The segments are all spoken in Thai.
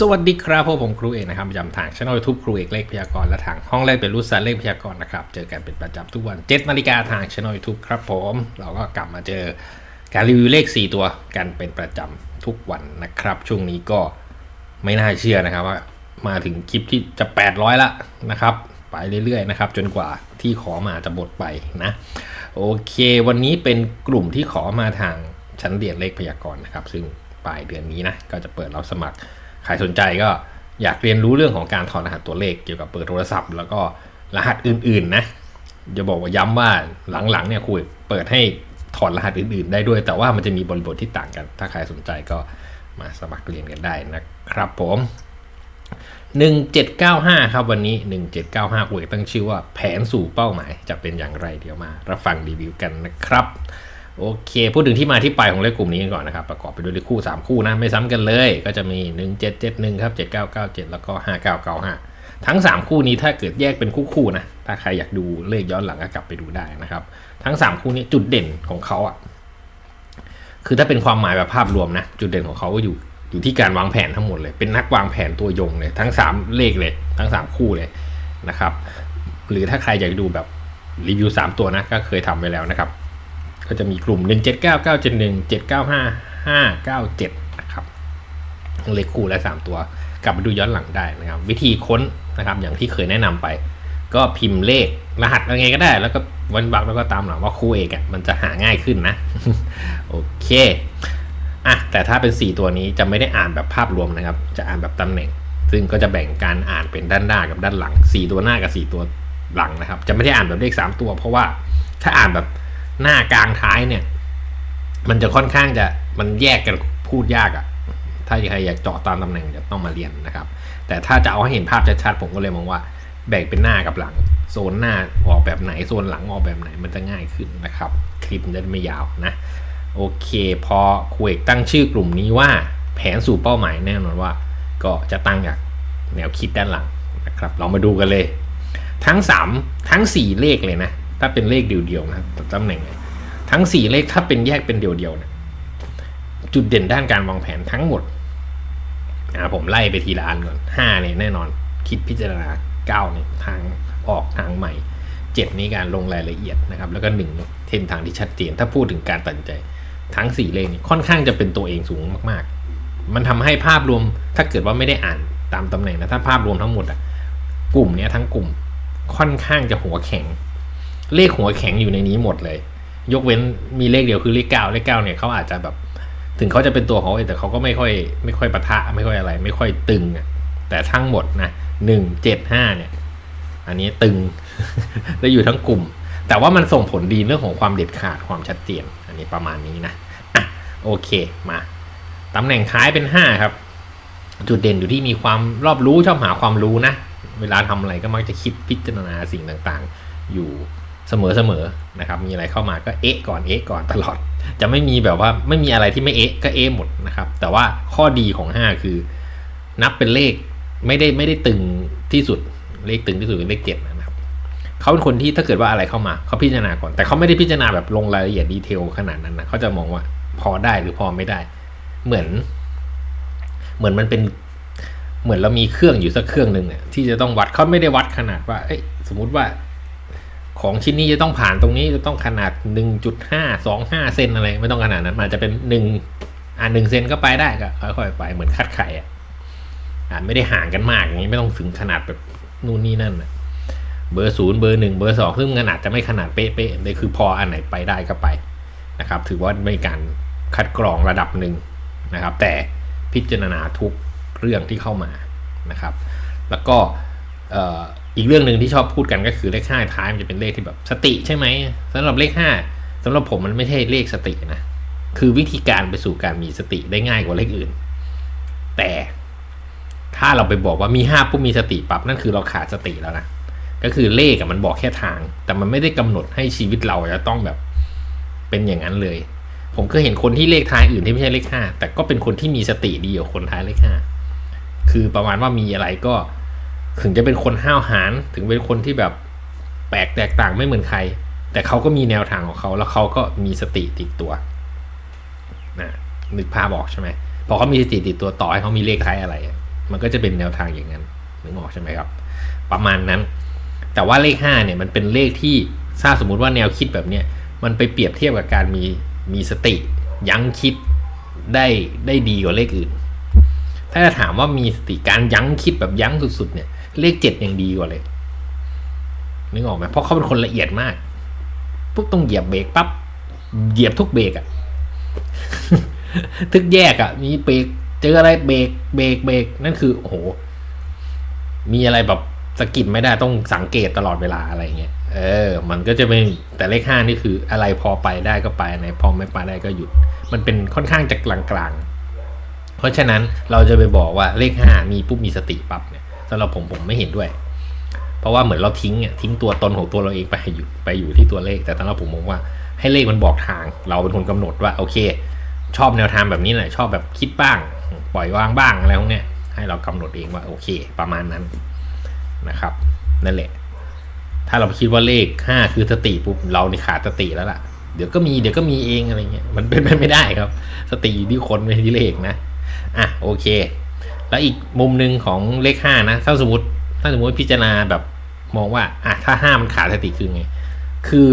สวัสดีครับพวกผมครูเอกนะครับประจำทางช่องยูทูบครูเอกเลขพยากรณ์และทางห้องเลขเป็นรู้สัตว์เลขพยากรณ์นะครับ เจอกันเป็นประจำทุกวัน7นาฬิกาทางช่องยูทูบครับผม เราก็กลับมาเจอการรีวิวเลข 4 ตัวกันเป็นประจำทุกวันนะครับ ช่วงนี้ก็ไม่น่าเชื่อนะครับว่ามาถึงคลิปที่จะ 800 ละนะครับ ไปเรื่อยๆนะครับ จนกว่าที่ขอมาจะหมดไปนะโอเค วันนี้เป็นกลุ่มที่ขอมาทางชั้นเรียนเลขพยากรณ์นะครับ ซึ่งปลายเดือนนี้นะก็จะเปิดรับสมัคร ใครสนใจก็อยากเรียนรู้เรื่องของการถอดรหัสตัวเลขเกี่ยวกับเปิดโทรศัพท์ แล้วก็รหัสอื่นๆนะจะบอกว่าย้ำว่าหลังๆเนี่ยคุยเปิดให้ถอดรหัสอื่นๆ ได้ด้วย แต่ว่ามันจะมีบริบทที่ต่างกัน ถ้าใครสนใจก็มาสมัครเรียนกันได้นะครับผม 1795 ครับวันนี้ 1795คุยตั้งชื่อว่าแผนสู่เป้าหมายจะเป็นอย่างไรเดี๋ยวมา รับฟังรีวิวกันนะครับ โอเค พูดถึงที่มาที่ไปของเลขกลุ่มนี้กันก่อนนะครับ ประกอบไปด้วยเลขคู่ 3 คู่นะ ไม่ซ้ำกันเลย ก็จะมี 1771ครับ7997 แล้วก็ 5995 ทั้ง 3 คู่นี้ถ้าเกิดแยกเป็นคู่ๆนะ ถ้าใครอยากดูเลขย้อนหลังก็กลับไปดูได้นะครับ ทั้ง 3 คู่นี้จุดเด่นของเขาอะ คือถ้าเป็นความหมายแบบภาพรวมนะ จุดเด่นของเขาก็อยู่อยู่ที่การวางแผนทั้งหมดเลย เป็นนักวางแผนตัวยงเลย ทั้ง 3 เลขเลย ทั้ง 3 คู่เลยนะครับ หรือถ้าใครอยากดูแบบรีวิว 3 ตัวนะ ก็เคยทำไว้แล้วนะครับ ก็จะมีกลุ่ม 1 7 9 9 7 1 7 9 5 5 9 7 นะครับเลขคู่และ 3 ตัว กลับไปดูย้อนหลังได้นะครับ วิธีค้นนะครับอย่างที่เคยแนะนำไป ก็พิมพ์เลขรหัสอะไรก็ได้ แล้วก็วันบักแล้วก็ตามหลังว่าคู่เอกอะมันจะหาง่ายขึ้นนะ โอเคอะแต่ถ้าเป็น 4 ตัวนี้จะไม่ได้อ่านแบบภาพรวมนะครับ จะอ่านแบบตำแหน่ง ซึ่งก็จะแบ่งการอ่านเป็นด้านหน้ากับด้านหลัง 4 ตัวหน้ากับ 4 ตัวหลังนะครับ จะไม่ได้อ่านแบบเลข 3 ตัว เพราะว่าถ้าอ่านแบบ หน้ากลางท้ายเนี่ย มันจะค่อนข้างจะมันแยกกันพูดยากอะ่ะ ถ้าใครอยากเจาะตามตำแหน่งจะต้องมาเรียนนะครับ แต่ถ้าจะเอาให้เห็นภาพชัดๆผมก็เลยมองว่า แบ่งเป็นหน้ากับหลัง โซนหน้าออกแบบไหนโซนหลังออกแบบไหนมันจะง่ายขึ้นนะครับ คลิปมันจะไม่ยาวนะ โอเค พอคุยตั้งชื่อกลุ่มนี้ว่าแผนสู่เป้าหมายแน่นอนว่า ก็จะตั้งจากแนวคิดด้านหลังนะครับ เรามาดูกันเลย ทั้ง 3 ทั้ง 4 เลขเลยนะ ถ้าเป็นเลขเดียวๆนะตำแหน่งทั้ง 4 เลขถ้าเป็นแยกเป็นเดียวๆเนี่ยจุดเด่นด้านการวางแผนทั้งหมดผมไล่ไปทีละอันก่อน5เนี่ยแน่นอน คิดพิจารณา9เนี่ยทางออกทางใหม่ 7 นี้การลงรายละเอียดนะครับ แล้วก็1เส้นทางที่ชัดเจน ถ้าพูดถึงการตัดใจ ทั้ง 4 เลขนี้ค่อนข้างจะเป็นตัวเองสูงมากๆ มันทำให้ภาพรวมถ้าเกิดว่าไม่ได้อ่านตามตำแหน่งนะถ้าภาพรวมทั้งหมดอะกลุ่มเนี้ยทั้งกลุ่มค่อนข้างจะหัวแข็ง เลขหัวแข็งอยู่ในนี้หมดเลย ยกเว้นมีเลขเดียวคือเลขเก้าเลขเก้าเนี่ยเขาอาจจะแบบ ถึงเขาจะเป็นตัวเขาเองแต่เขาก็ไม่ค่อย ไม่ค่อยปะทะไม่ค่อยอะไร ไม่ค่อยตึงอะแต่ทั้งหมดนะหนึ่งเจ็ดห้าเนี่ย อันนี้ตึงได้อยู่ทั้งกลุ่ม แต่ว่ามันส่งผลดีเรื่องของความเด็ดขาดความชัดเจนอันนี้ประมาณนี้นะอะโอเคมาตำแหน่งท้ายเป็นห้าครับ จุดเด่นอยู่ที่มีความรอบรู้ชอบหาความรู้นะ เวลาทำอะไรก็มักจะคิดพิจารณาสิ่งต่างๆ อยู่ เสมอๆนะครับ มีอะไรเข้ามาก็เอ๊ะก่อนเอ๊ะก่อนตลอด จะไม่มีแบบว่าไม่มีอะไรที่ไม่เอ๊ะก็เอ๊ะหมดนะครับ แต่ว่าข้อดีของ 5 คือ นับเป็นเลขไม่ได้ไม่ได้ตึงที่สุดเลขตึงที่สุดคือเลขเจ็ดนะครับเขาเป็นคนที่ถ้าเกิดว่าอะไรเข้ามาเขาพิจารณาก่อน แต่เขาไม่ได้พิจารณาแบบลงรายละเอียดดีเทลขนาดนั้นนะเขาจะมองว่าพอได้หรือพอไม่ได้ เหมือน เหมือนมันเป็นเหมือนเรามีเครื่องอยู่สักเครื่องหนึ่งเนี่ยที่จะต้องวัดเขาไม่ได้วัดขนาดว่าเอ้ยสมมุติว่า ของชิ้นนี้จะต้องผ่านตรงนี้จะต้องขนาด 1.5 25 เซนอะไรไม่ต้องขนาดนั้นมันจะเป็น 1 อ่าหนึ่งเซนก็ไปได้ก็ค่อยๆไปเหมือนคัดไข่อะอ่าไม่ได้ห่างกันมากอย่างนี้ไม่ต้องถึงขนาดแบบนู่นนี่นั่นนะเบอร์ศูนย์เบอร์หนึ่งเบอร์สองซึ่งขนาดจะไม่ขนาดเป๊ะๆเลยคือพออันไหนไปได้ก็ไปนะครับ ถือว่าไม่การคัดกรองระดับหนึ่งนะครับ แต่พิจารณาทุกเรื่องที่เข้ามานะครับ แล้วก็ อีกเรื่องหนึ่งที่ชอบพูดกันก็คือเลขห้าท้ายมันจะเป็นเลขที่แบบสติใช่ไหมสำหรับเลขห้าสำหรับผมมันไม่ใช่เลขสตินะคือวิธีการไปสู่การมีสติได้ง่ายกว่าเลขอื่น แต่ถ้าเราไปบอกว่ามีห้าปุ๊บมีสติปั๊บนั่นคือเราขาดสติแล้วนะก็คือเลขมันบอกแค่ทาง แต่มันไม่ได้กำหนดให้ชีวิตเราจะต้องแบบเป็นอย่างนั้นเลย ผมก็เห็นคนที่เลขท้ายอื่นที่ไม่ใช่เลขห้าแต่ก็เป็นคนที่มีสติดีกว่าคนท้ายเลขห้าคือประมาณว่ามีอะไรก็ ถึงจะเป็นคนห้าวหาญถึงเป็นคนที่แบบแปลกแตกต่างไม่เหมือนใคร แต่เขาก็มีแนวทางของเขาแล้วเขาก็มีสติติดตัวนะนึกภาพบอกใช่ไหมพอเขามีสติติดตัวต่อให้เขามีเลขท้ายอะไร มันก็จะเป็นแนวทางอย่างนั้นนึกออกใช่ไหมครับ ประมาณนั้น แต่ว่าเลขห้าเนี่ยมันเป็นเลขที่ถ้าสมมุติว่าแนวคิดแบบเนี้ยมันไปเปรียบเทียบกับการมีมีสติ ยั้งคิดได้ได้ดีกว่าเลขอื่น ถ้าจะถามว่ามีสติการยั้งคิดแบบยั้งสุดๆเนี่ย เลขเจ็ดยังดีกว่าเลยนึกออกไหมเพราะเขาเป็นคนละเอียดมากปุ๊บต้องเหยียบเบรกปั๊บเหยียบทุกเบรกอะทึกแยกอะมีเบรกเจออะไรเบรกเบรกเบรกนั่นคือโอ้โห มีอะไรแบบสกิดไม่ได้ต้องสังเกตตลอดเวลาอะไรเงี้ยเออ มันก็จะเป็นแต่เลขห้านี่คืออะไรพอไปได้ก็ไปไหนพอไม่ไปได้ก็หยุด มันเป็นค่อนข้างจะกลางๆ เพราะฉะนั้นเราจะไปบอกว่าเลขห้ามีปุ๊บมีสติปั๊บเนี่ย สำหรับผมผมไม่เห็นด้วย เพราะว่าเหมือนเราทิ้งอะทิ้งตัวตนของตัวเราเองไปอยู่ไปอยู่ที่ตัวเลข แต่สำหรับผมมองว่าให้เลขมันบอกทาง เราเป็นคนกำหนดว่าโอเค ชอบแนวทางแบบนี้แหละชอบแบบคิดบ้าง ปล่อยวางบ้างอะไรพวกเนี้ยให้เรากำหนดเองว่าโอเค ประมาณนั้นนะครับ นั่นแหละ ถ้าเราคิดว่าเลขห้าคือสติปุ๊บเรานี่ขาดสติแล้วล่ะเดี๋ยวก็มีเดี๋ยวก็มีเองอะไรเงี้ยมันเป็นไปไม่ได้ครับ สติอยู่ที่คนไม่ใช่ที่เลขนะอะโอเค แล้วอีกมุมหนึ่งของเลขห้านะถ้าสมมติถ้าสมมติพิจารณาแบบมองว่าอะถ้าห้ามันขาดสติคือไง คือ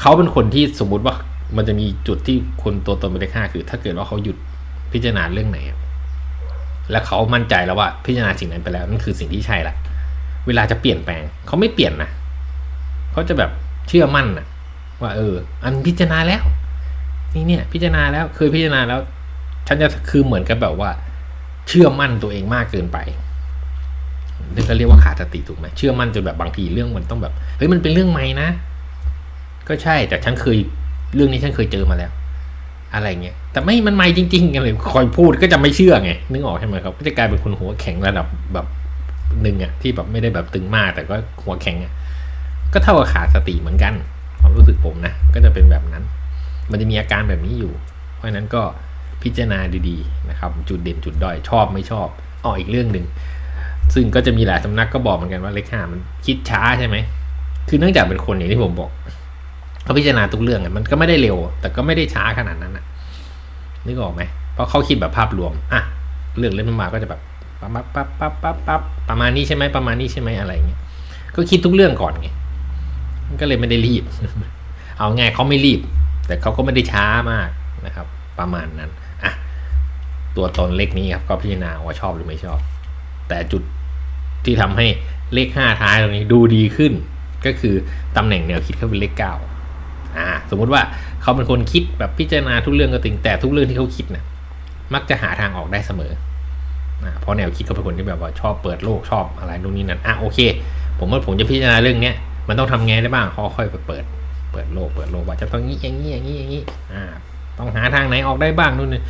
เขาเป็นคนที่สมมติว่ามันจะมีจุดที่คนตัวตนเป็นเลขห้าคือ ถ้าเกิดว่าเขาหยุดพิจารณาเรื่องไหนแล้วเขามั่นใจแล้วว่าพิจารณาสิ่งนั้นไปแล้วนั่นคือสิ่งที่ใช่ละเวลาจะเปลี่ยนแปลงเขาไม่เปลี่ยนนะเขาจะแบบเชื่อมั่นนะว่า เออ อันพิจารณาแล้ว นี่เนี่ย พิจารณาแล้วเคยพิจารณาแล้ว ฉันจะคือเหมือนกับแบบว่า เชื่อมั่นตัวเองมากเกินไปนี่ก็เรียกว่าขาดสติถูกไหมเชื่อมั่นจนแบบบางทีเรื่องมันต้องแบบเฮ้ยมันเป็นเรื่องใหม่นะ ก็ใช่แต่ฉันเคยเรื่องนี้ฉันเคยเจอมาแล้ว อะไรเงี้ยแต่ไม่มันใหม่จริงๆกันเลยคอยพูดก็จะไม่เชื่อไงนึกออกใช่ไหมครับก็จะกลายเป็นคนหัวแข็งระดับแบบหนึ่งอะที่แบบไม่ได้แบบตึงมากแต่ก็หัวแข็งอะก็เท่ากับขาดสติเหมือนกัน ความรู้สึกผมนะก็จะเป็นแบบนั้น มันจะมีอาการแบบนี้อยู่ เพราะฉะนั้นก็ พิจารณาดีๆนะครับ จุดเด่นจุดด้อยชอบไม่ชอบอ๋ออีกเรื่องหนึ่งซึ่งก็จะมีหลายสำนักก็บอกเหมือนกันว่าเลขห้ามันคิดช้าใช่ไหมคือเนื่องจากเป็นคนอย่างที่ผมบอกเขาพิจารณาทุกเรื่องมันก็ไม่ได้เร็ว แต่ก็ไม่ได้ช้าขนาดนั้นนะนึกออกไหมเพราะเขาคิดแบบภาพรวมอะเรื่องเล่นมาก็จะแบบปั๊บปั๊บปั๊บปั๊บปั๊บประมาณนี้ใช่ไหมประมาณนี้ใช่ไหมอะไรเงี้ยก็คิดทุกเรื่องก่อนไงก็เลยไม่ได้รีบ เอาไงเขาไม่รีบ แต่เขาก็ไม่ได้ช้ามากนะครับ ประมาณนั้น ตัวตนเลขนี้ครับก็พิจารณาว่าชอบหรือไม่ชอบ แต่จุดที่ทำให้เลขห้าท้ายตรงนี้ดูดีขึ้น ก็คือตำแหน่งแนวคิดเขาเป็นเลขเก้าอ่าสมมุติว่าเขาเป็นคนคิดแบบพิจารณาทุกเรื่องก็ติงแต่ทุกเรื่องที่เขาคิดนะ่ะมักจะหาทางออกได้เสมออ่าเพราะแนวคิดเขาเป็นคนที่แบบว่าชอบเปิดโลกชอบอะไรตรงนี้นั่นอะโอเค ผมว่าผมจะพิจารณาเรื่องเนี้ยมันต้องทำไงได้บ้างค่อยไปเปิด เปิดโลกเปิดโลกว่าจะต้องงี้อย่างนี้อย่างนี้อย่างนี้อ่าต้องหาทางไหนออกได้บ้างนู่นนี่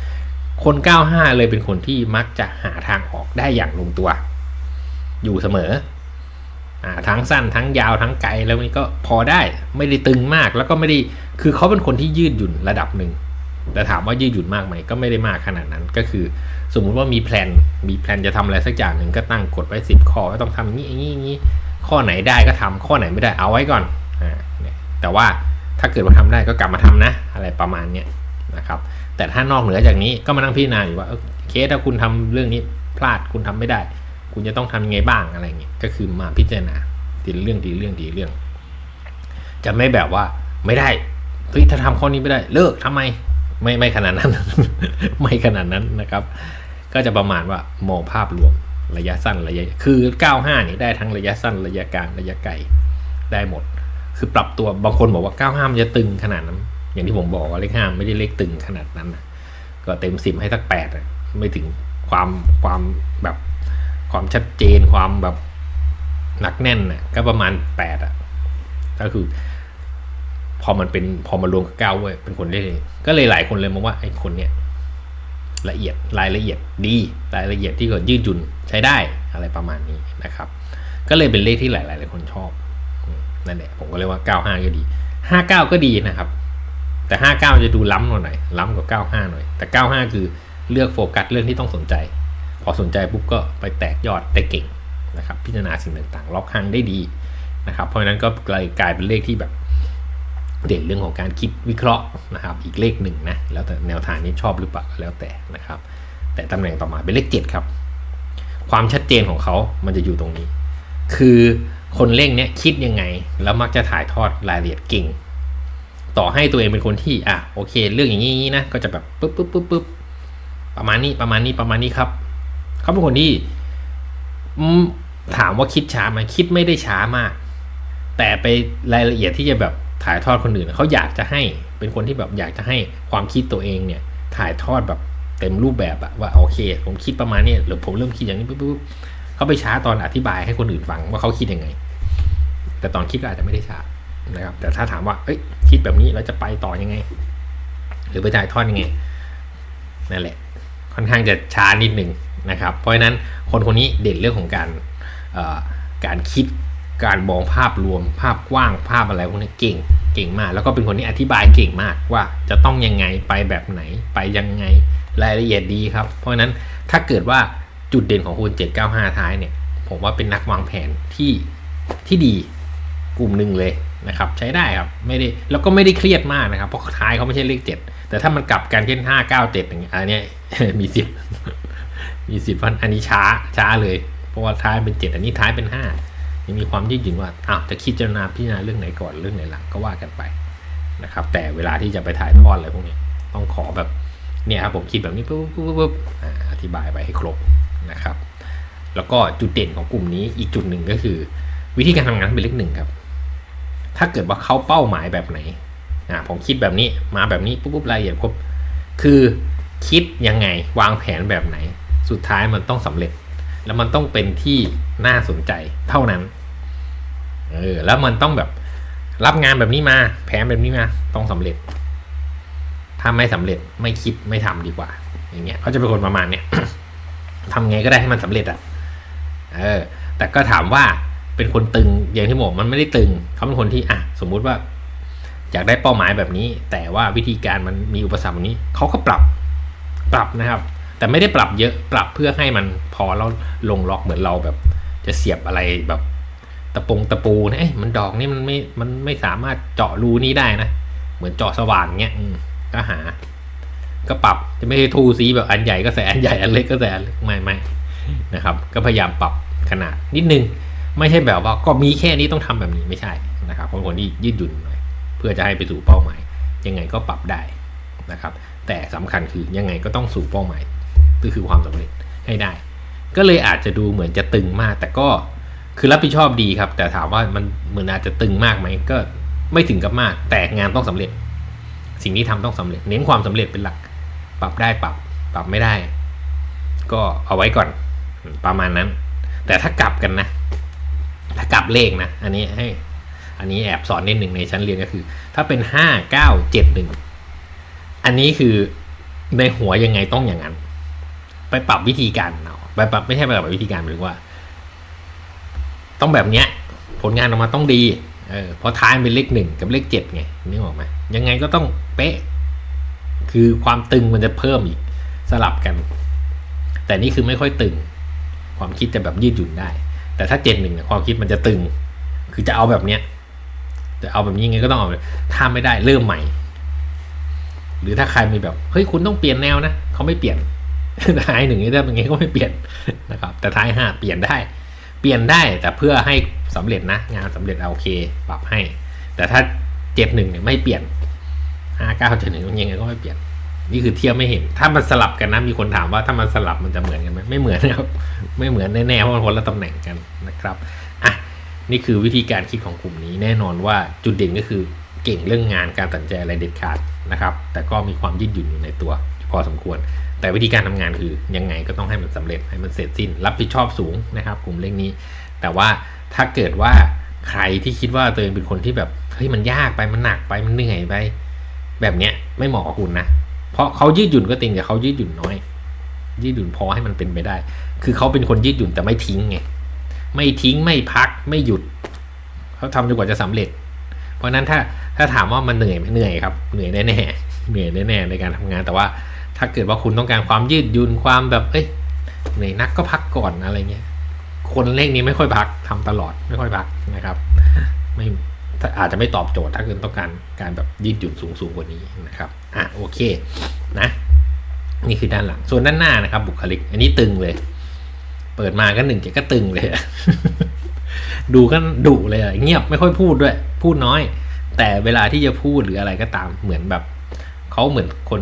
คนก้าห้าเลยเป็นคนที่มักจะหาทางออกได้อย่างลงตัว อยู่เสมออทั้งสั้นทั้งยาวทั้งไกลแล้วนี่ก็พอได้ไม่ได้ตึงมากแล้วก็ไม่ได้คือเขาเป็นคนที่ยืดหยุ่นระดับหนึ่งแต่ถามว่ายืดหยุ่นมากไหมก็ไม่ได้มากขนาดนั้นก็คือ สมมุติว่ามีแผนมีแผนจะทำอะไรสักอย่างหนึ่งก็ตั้งกฎไว้สิบข้อว่าต้องทำงี้อย่างนี้อย่างนี้ข้อไหนได้ก็ทำข้อไหนไม่ได้เอาไว้ก่อนอ่าแต่ว่าถ้าเกิดว่าทำได้ก็กลับมาทำนะ อะไรประมาณเนี้ยนะครับ แต่ถ้านอกเหนือจากนี้ก็มานั่งพิจารณาอยู่ว่าเคสถ้าคุณทำเรื่องนี้พลาดคุณทำไม่ได้ คุณจะต้องทำยังไงบ้างอะไรเงี้ยก็คือมาพิจารณาทีเรื่องทีเรื่องทีเรื่อง จะไม่แบบว่าไม่ได้เฮ้ยถ้าทำข้อนี้ไม่ได้เลิกทำไมไม่ไม่ขนาดนั้น ไม่ขนาดนั้นนะครับ ก็จะประมาณว่ามองภาพรวมระยะสั้นระยะคือ 95 นี่ได้ทั้งระยะสั้นระยะกลางระยะไกลได้หมด คือปรับตัวบางคนบอกว่า 95 มันจะตึงขนาดนั้น อย่างที่ผมบอกว่าเลข5ไม่ได้เลขตึงขนาดนั้นนะก็เต็มสิบให้สักแปดอะไม่ถึงความความแบบความชัดเจนความแบบหนักแน่นน่ะก็ประมาณแปดอะก็คือ พอมันเป็นพอมารวมกับเก้าเว้ยเป็นคนได้ก็เลยหลายคนเลยมองว่าไอ้คนเนี้ยละเอียดรายละเอียดดีรายละเอียดที่เกิดยืดหยุ่นใช้ได้อะไรประมาณนี้นะครับ ก็เลยเป็นเลขที่หลายๆหลายคนชอบนั่นแหละผมก็เลยว่าเก้าห้าก็ดีห้าเก้าก็ดีนะครับ แต่ห้าเก้าจะดูล้ำหน่อย ล้ำกว่าเก้าห้าหน่อย แต่เก้าห้าคือเลือกโฟกัสเรื่องที่ต้องสนใจ พอสนใจปุ๊บก็ไปแตกยอดได้เก่งนะครับพิจารณาสิ่งต่างๆ รอบข้างได้ดีนะครับเพราะฉะนั้นก็เลยกลายเป็นเลขที่แบบเด่นเรื่องของการคิดวิเคราะห์นะครับ อีกเลขหนึ่งนะแล้วแต่แนวทางนี้ชอบหรือเปล่าแล้วแต่นะครับ แต่ตำแหน่งต่อมาเป็นเลขเจ็ดครับ ความชัดเจนของเขามันจะอยู่ตรงนี้ คือคนเร่งเนี้ยคิดยังไง แล้วมักจะถ่ายทอดรายละเอียดเก่ง ต่อให้ตัวเองเป็นคนที่อะโอเค เรื่องอย่างนี้นะก็จะแบบปุ๊บปุ๊บปุ๊บปุ๊บประมาณนี้ประมาณนี้ประมาณนี้ครับเขาเป็นคนที่ถามว่าคิดช้าไหมคิดไม่ได้ช้ามาก แต่ไปรายละเอียดที่จะแบบถ่ายทอดคนอื่นเขาอยากจะให้เป็นคนที่แบบอยากจะให้ความคิดตัวเองเนี่ย ถ่ายทอดแบบเต็มรูปแบบอะว่าโอเค ผมคิดประมาณนี้หรือผมเริ่มคิดอย่างนี้ปุ๊บปุ๊บเขาไปช้าตอนอธิบายให้คนอื่นฟังว่าเขาคิดยังไง แต่ตอนคิดก็อาจจะไม่ได้ช้า นะครับแต่ถ้าถามว่าเอ้ยคิดแบบนี้เราจะไปต่อยังไง หรือไปถ่ายทอดยังไงนั่นแหละ ค่อนข้างจะช้านิดหนึ่งนะครับ เพราะฉะนั้นคนคนนี้เด่นเรื่องของการการคิดการมองภาพรวมภาพกว้างภาพอะไรพวกนี้เก่งเก่งมาก แล้วก็เป็นคนที่อธิบายเก่งมากว่าจะต้องยังไงไปแบบไหนไปยังไงรายละเอียดดีครับ เพราะฉะนั้นถ้าเกิดว่าจุดเด่นของคุณ 795 ท้ายเนี่ย ผมว่าเป็นนักวางแผนที่ที่ดีกลุ่มหนึ่งเลย นะครับใช้ได้ครับไม่ได้แล้วก็ไม่ได้เครียดมากนะครับเพราะท้ายเขาไม่ใช่เลขเจ็ดแต่ถ้ามันกลับกันเช่นห้าเก้าเจ็ดอย่างเงี้ยอันนี้มีสิทธิ์มีสิทธิ์ว่าอันนี้ช้าช้าเลย เพราะว่าท้ายเป็นเจ็ดอันนี้ท้ายเป็นห้ายังมีความยืดหยุ่นว่าอ้าวจะคิดจารณาพิจารณาเรื่องไหนก่อนเรื่องไหนหลังก็ว่ากันไปนะครับ แต่เวลาที่จะไปถ่ายทอดอะไรพวกนี้ต้องขอแบบเนี่ยครับผมคิดแบบนี้ปุ๊บปุ๊บปุ๊บปุ๊บอ่าอธิบายไปให้ครบนะครับ แล้วก็จุดเด่นของกลุ่มนี้อีกจุดหนึ่งก็คือ วิธีการทำงานเป็นเลขหนึ่งครับ ถ้าเกิดว่าเขาเป้าหมายแบบไหนอ่าผมคิดแบบนี้มาแบบนี้ปุ๊บปุ๊บรายละเอียดครบคือคิดยังไงวางแผนแบบไหน สุดท้ายมันต้องสำเร็จ แล้วมันต้องเป็นที่น่าสนใจเท่านั้นเออแล้วมันต้องแบบรับงานแบบนี้มาแผนแบบนี้มาต้องสำเร็จ ถ้าไม่สำเร็จไม่คิดไม่ทำดีกว่า อย่างเงี้ยเขาจะเป็นคนประมาณเนี้ยทำไงก็ได้ให้มันสำเร็จอะเออแต่ก็ถามว่า เป็นคนตึงอย่างที่บอกมันไม่ได้ตึง เขาเป็นคนที่อะสมมุติว่า อยากได้เป้าหมายแบบนี้ แต่ว่าวิธีการมันมีอุปสรรคแบบนี้เขาก็ปรับปรับนะครับ แต่ไม่ได้ปรับเยอะปรับเพื่อให้มันพอแล้วลงล็อกเหมือนเราแบบ จะเสียบอะไรแบบตะปงตะปูนะเอ้ยมันดอกนี่มันไม่มันไม่สามารถเจาะรูนี้ได้นะ เหมือนเจาะสว่านเงี้ยก็หา ก็ปรับจะไม่ใช่ทูสีแบบอันใหญ่ก็ใส่อันใหญ่อันเล็กก็ใส่อันเล็กไม่ไม่นะครับ ก็พยายามปรับขนาดนิดนึง ไม่ใช่แบบว่าก็มีแค่นี้ต้องทำแบบนี้ไม่ใช่นะครับคนคนที่ยืดหยุ่นหน่อยเพื่อจะให้ไปสู่เป้าหมาย ยังไงก็ปรับได้นะครับ แต่สำคัญคือยังไงก็ต้องสู่เป้าหมายก็คือความสำเร็จให้ได้ ก็เลยอาจจะดูเหมือนจะตึงมาก แต่ก็คือรับผิดชอบดีครับ แต่ถามว่ามันเหมือนอาจจะตึงมากไหมก็ไม่ถึงกับมาก แต่งานต้องสำเร็จ สิ่งที่ทำต้องสำเร็จ เน้นความสำเร็จเป็นหลัก ปรับได้ปรับ ปรับไม่ได้ ก็เอาไว้ก่อนประมาณนั้น แต่ถ้ากลับกันนะ ถ้ากลับเลขนะ อันนี้ให้ อันนี้แอบสอนนิดหนึ่งในชั้นเรียนก็คือ ถ้าเป็นห้าเก้าเจ็ดหนึ่งอันนี้คือในหัวยังไงต้องอย่างนั้น ไปปรับวิธีการเอาไปปรับไม่ใช่ไปปรับวิธีการหมายถึงว่า ต้องแบบเนี้ย ผลงานออกมาต้องดี เออเพราะท้ายเป็นเลขหนึ่งกับเลขเจ็ดไงนึกออกไหมยังไงก็ต้องเป๊ะ คือความตึงมันจะเพิ่มอีกสลับกัน แต่นี่คือไม่ค่อยตึง ความคิดจะแบบยืดหยุ่นได้ แต่ถ้าเจนหนึ่งเนี่ยความคิดมันจะตึง คือจะเอาแบบเนี้ยจะเอาแบบนี้ไงก็ต้องเอาถ้าไม่ได้เริ่มใหม่ หรือถ้าใครมีแบบเฮ้ยคุณต้องเปลี่ยนแนวนะเขาไม่เปลี่ยนท้ายหนึ่งนี่ได้ยังไงก็ไม่เปลี่ยนนะครับ แต่ท้ายห้าเปลี่ยนได้ เปลี่ยนได้แต่เพื่อให้สำเร็จนะ งานสำเร็จเอาโอเค ปรับให้ แต่ถ้าเจ็ดหนึ่งเนี่ยไม่เปลี่ยนห้าเก้าเจ็ดหนึ่งยังไงก็ไม่เปลี่ยน นี่คือเทียบไม่เห็น ถ้ามันสลับกันนะ มีคนถามว่าถ้ามันสลับมันจะเหมือนกันไหมไม่เหมือนนะครับ ไม่เหมือนแน่ๆเพราะมันคนละตำแหน่งกันนะครับอะนี่คือวิธีการคิดของกลุ่มนี้แน่นอนว่าจุดเด่นก็คือเก่งเรื่องงานการตัดใจอะไรเด็ดขาดนะครับ แต่ก็มีความยืดหยุ่นอยู่ในตัวพอสมควร แต่วิธีการทำงานคือยังไงก็ต้องให้มันสำเร็จให้มันเสร็จสิ้น รับผิดชอบสูงนะครับ กลุ่มเร่งนี้ แต่ว่าถ้าเกิดว่าใครที่คิดว่าตัวเองเป็นคนที่แบบเฮ้ยมันยากไปมันหนักไปมันเหนื่อยไป แบบเนี้ยไม่เหมาะกับคุณนะ เพราะเขายืดหยุ่นก็จริงแต่เขายืดหยุ่นน้อย ยืดหยุ่นพอให้มันเป็นไปได้ คือเขาเป็นคนยืดหยุ่นแต่ไม่ทิ้งไงไม่ทิ้งไม่พักไม่หยุดเขาทำจนกว่าจะสำเร็จ เพราะนั้นถ้าถ้าถามว่ามันเหนื่อยไหมเหนื่อยครับเหนื่อยแน่ๆเหนื่อยแน่ๆในการทำงานแต่ว่า ถ้าเกิดว่าคุณต้องการความยืดหยุ่นความแบบเอ้ยเหนื่อยนักก็พักก่อนอะไรเงี้ยคนเร่งนี้ไม่ค่อยพักทำตลอดไม่ค่อยพักนะครับ ไม่ อาจจะไม่ตอบโจทย์ถ้าเกิดต้องการการแบบยืดหยุ่นสูงสูงกว่านี้นะครับอะโอเคนะนี่คือด้านหลัง ส่วนด้านหน้านะครับ บุคลิก อันนี้ตึงเลย เปิดมาก็หนึ่งเจ็ดก็ตึงเลย ดูก็ดุเลยเงียบไม่ค่อยพูดด้วย พูดน้อย แต่เวลาที่จะพูดหรืออะไรก็ตามเหมือนแบบเขาเหมือนคน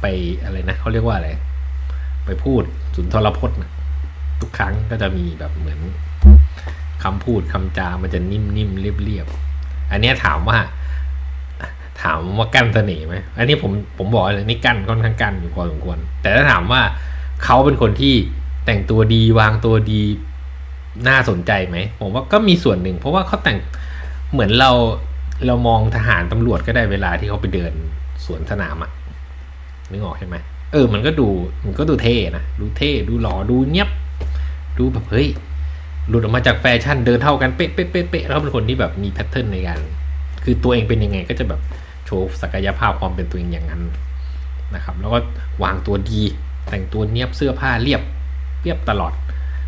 ไปอะไรนะเขาเรียกว่าอะไร ไปพูดสุนทรพจน์นะทุกครั้งก็จะมีแบบเหมือนคำพูดคำจามันจะนิ่มๆเรียบๆ อันนี้ถามว่า ถามว่ากั้นเสน่ห์ไหมอันนี้ผมผมบอกเลยนี่กั้นค่อนข้างกั้นอยู่พอสมควร แต่ถ้าถามว่าเขาเป็นคนที่แต่งตัวดีวางตัวดีน่าสนใจไหมผมว่าก็มีส่วนหนึ่ง เพราะว่าเขาแต่งเหมือนเราเรามองทหารตำรวจก็ได้เวลาที่เขาไปเดินสวนสนามอะนึกออกใช่ไหมเออ มันก็ดูมันก็ดูเท่นะ ดูเท่ ดูหล่อ ดูเนียบ ดูแบบเฮ้ย หลุดออกมาจากแฟชั่นเดินเท่ากันเป๊ะเป๊ะเป๊ะเป๊ะแล้วเขาเป็นคนที่แบบมีแพทเทิร์นในการคือตัวเองเป็นยังไงก็จะแบบโชว์ศักยภาพความเป็นตัวเองอย่างนั้นนะครับ แล้วก็วางตัวดีแต่งตัวเนียบเสื้อผ้าเรียบเรียบตลอด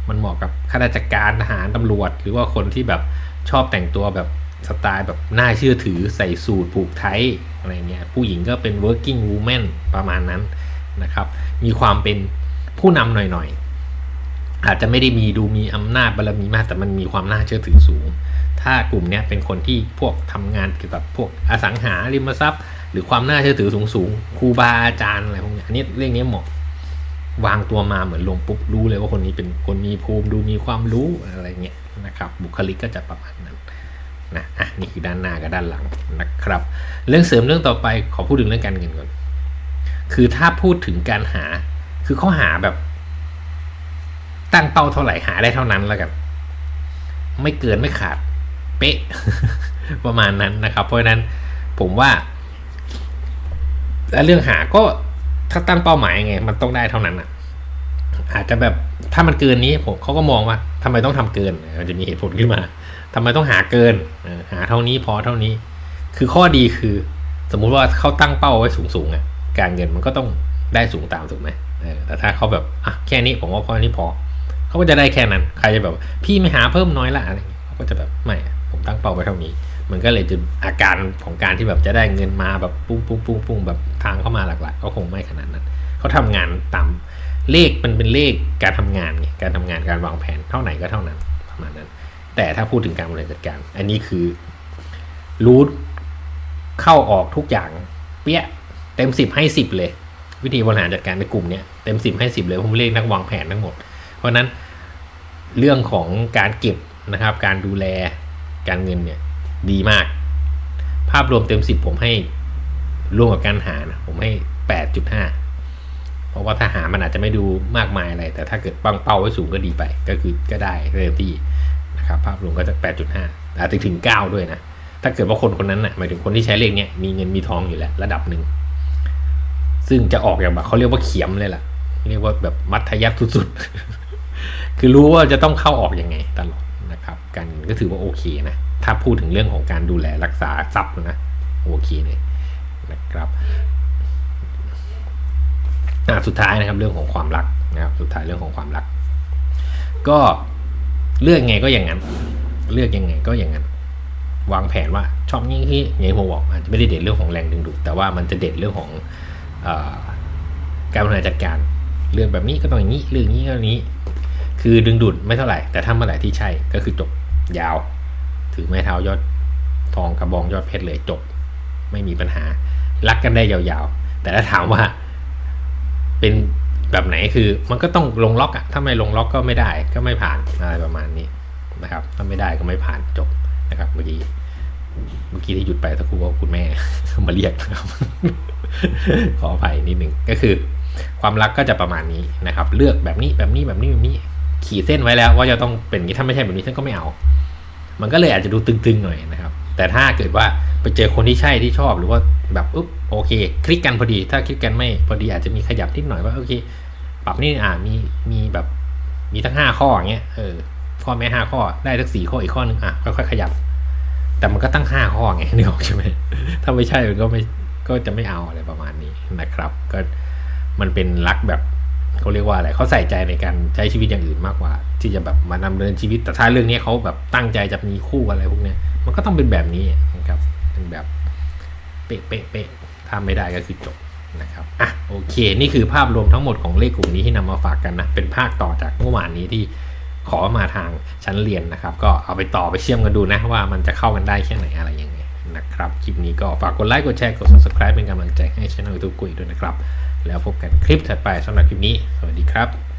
มันเหมาะกับข้าราชการทหารตำรวจ หรือว่าคนที่แบบชอบแต่งตัวแบบสไตล์แบบน่าเชื่อถือใส่สูทผูกไทยอะไรเงี้ยผู้หญิงก็เป็น working woman ประมาณนั้นนะครับ มีความเป็นผู้นำหน่อยๆ อาจจะไม่ได้มีดูมีอำนาจบารมีมากแต่มันมีความน่าเชื่อถือสูง ถ้ากลุ่มนี้เป็นคนที่พวกทำงานเกี่ยวกับพวกอสังหาริมทรัพย์ หรือความน่าเชื่อถือสูงๆครูบาอาจารย์อะไรพวกเนี้ยอันนี้เรื่องนี้เหมาะวางตัวมาเหมือนลงปุ๊บรู้เลยว่าคนนี้เป็นคนมีภูมิดูมีความรู้อะไรเงี้ยนะครับ บุคลิกก็จะประมาณนั้นนะอะนี่คือด้านหน้ากับด้านหลังนะครับ เรื่องเสริมเรื่องต่อไปขอพูดถึงเรื่องการเงินก่อน คือถ้าพูดถึงการหาคือเขาหาแบบ ตั้งเป้าเท่าไหร่หาได้เท่านั้นแล้วกัน ไม่เกินไม่ขาด เป๊ะ ประมาณนั้นนะครับ เพราะฉะนั้นผมว่าและเรื่องหาก็ถ้าตั้งเป้าหมายไง มันต้องได้เท่านั้นอะ อาจจะแบบถ้ามันเกินนี้ผมเขาก็มองว่าทำไมต้องทำเกินมันจะมีเหตุผลขึ้นมาทำไมต้องหาเกินหาเท่านี้พอเท่านี้ คือข้อดีคือ สมมุติว่าเขาตั้งเป้าไว้สูงสูงๆอะการเงินมันก็ต้องได้สูงตามถูกไหมแต่ถ้าเขาแบบอะแค่นี้ผมว่าพอนี้พอ เขาก็จะได้แค่นั้น ใครจะแบบ พี่ไม่หาเพิ่มน้อยละอะไรเขาก็จะแบบไม่ผมตั้งเป้าไว้เท่านี้ มันก็เลยจะอาการของการที่แบบจะได้เงินมาแบบปุ้งปุ้งปุ้งปุ้งแบบทางเข้ามาหลักๆ ก็คงไม่ขนาดนั้น เขาทำงานตามเลขมันเป็นเลขการทำงานไงการทำงานการวางแผนเท่าไหนก็เท่านั้นประมาณนั้น แต่ถ้าพูดถึงการบริหารจัดการ อันนี้คือรู้เข้าออกทุกอย่างเปี้ยเต็มสิบให้สิบเลย วิธีบริหารจัดการในกลุ่มเนี้ยเต็มสิบให้สิบเลยผมเรียกนักวางแผนทั้งหมด เพราะนั้น เรื่องของการเก็บนะครับ การดูแลการเงินเนี่ยดีมาก ภาพรวมเต็มสิบผมให้รวมกับการหานะผมให้แปดจุดห้าเพราะว่าถ้าหามันอาจจะไม่ดูมากมายอะไร แต่ถ้าเกิดปังเป้าไว้สูงก็ดีไปก็คือก็ได้เต็มที่นะครับ ภาพรวมก็จะแปดจุดห้าอาจจะถึงเก้าด้วยนะ ถ้าเกิดว่าคนคนนั้นนะ่ะหมายถึงคนที่ใช้เลขเนี้ยมีเงินมีทองอยู่แล้วระดับหนึ่งซึ่งจะออกอย่างแบบเขาเรียกว่าเขียมเลยล่ะ เรียกว่าแบบมัธยัสถ์สุดๆ คือรู้ว่าจะต้องเข้าออกยังไงตลอดนะครับ การเงินก็ถือว่าโอเคนะ ถ้าพูดถึงเรื่องของการดูแลรักษาทรัพย์นะโอเคเลยนะครับสุดท้ายนะครับเรื่องของความรักนะครับสุดท้ายเรื่องของความรัก ก็เลือกไงก็อย่างนั้น เลือกยังไงก็อย่างนั้น วางแผนว่าชอบนี้ที่อย่างที่ผมบอกอาจจะไม่ได้เด่นเรื่องของแรงดึงดูดแต่ว่ามันจะเด่นเรื่องของอการบริหารจัดการ เรื่องแบบนี้ก็ต้องอย่างนี้เรื่องนี้ก็อย่างนี้ คือดึงดูดไม่เท่าไหร่ แต่ถ้าเมื่อไหร่ที่ใช่ก็คือจบยาว ถือไม้เท้ายอดทองกระบองยอดเพชรเลยจบ ไม่มีปัญหา รักกันได้ยาวๆ แต่ถ้าถามว่า เป็นแบบไหนคือ มันก็ต้องลงล็อกอะถ้าไม่ลงล็อกก็ไม่ได้ ก็ไม่ผ่านอะไรประมาณนี้นะครับ ถ้าไม่ได้ก็ไม่ผ่านจบนะครับเมื่อกี้เมื่อกี้ที่หยุดไปสักครู่ว่าคุณแม่ มาเรียกนะครับ ขออภัยนิดหนึ่งก็คือ ความรักก็จะประมาณนี้นะครับ เลือกแบบนี้แบบนี้แบบนี้แบบนี้ ขีดเส้นไว้แล้ว ว่าจะต้องเป็นอย่างนี้ถ้าไม่ใช่แบบนี้ฉันก็ไม่เอา มันก็เลยอาจจะดูตึงๆหน่อยนะครับ แต่ถ้าเกิดว่าไปเจอคนที่ใช่ที่ชอบหรือว่าแบบอุ๊บโอเค คลิกกันพอดี ถ้าคลิกกันไม่พอดีอาจจะมีขยับนิดหน่อยว่าโอเค ปรับนี่อ่ามีมีแบบมีทั้งห้าข้ออย่างเงี้ยเออข้อแม้ห้าข้อได้ทั้งสี่ข้ออีกข้อหนึ่งอะค่อยๆขยับ แต่มันก็ตั้งห้าข้อไงนึกออกใช่ไหมถ้าไม่ใช่มันก็ไม่ก็จะไม่เอาอะไรประมาณนี้นะครับ ก็มันเป็นรักแบบ เขาเรียกว่าอะไรเขาใส่ใจในการใช้ชีวิตอย่างอื่นมากกว่า ที่จะแบบมานำเนินชีวิต แต่ถ้าเรื่องนี้เขาแบบตั้งใจจะมีคู่อะไรพวกเนี้ยมันก็ต้องเป็นแบบนี้นะครับเป็นแบบเป๊ะเป๊ะเป๊ะถ้าไม่ได้ก็คือจบนะครับอะโอเค นี่คือภาพรวมทั้งหมดของเลขกลุ่มนี้ที่นำมาฝากกันนะ เป็นภาคต่อจากเมื่อวานนี้ที่ขอมาทางชั้นเรียนนะครับ ก็เอาไปต่อไปเชื่อมกันดูนะว่ามันจะเข้ากันได้แค่ไหนอะไรยังไงนะครับ คลิปนี้ก็ฝากกดไลค์กดแชร์กด subscribe เป็นกำลังใจให้ช่องยูทูบกุยด้วยนะครับ แล้วพบกันคลิปถัดไปสำหรับคลิปนี้ สวัสดีครับ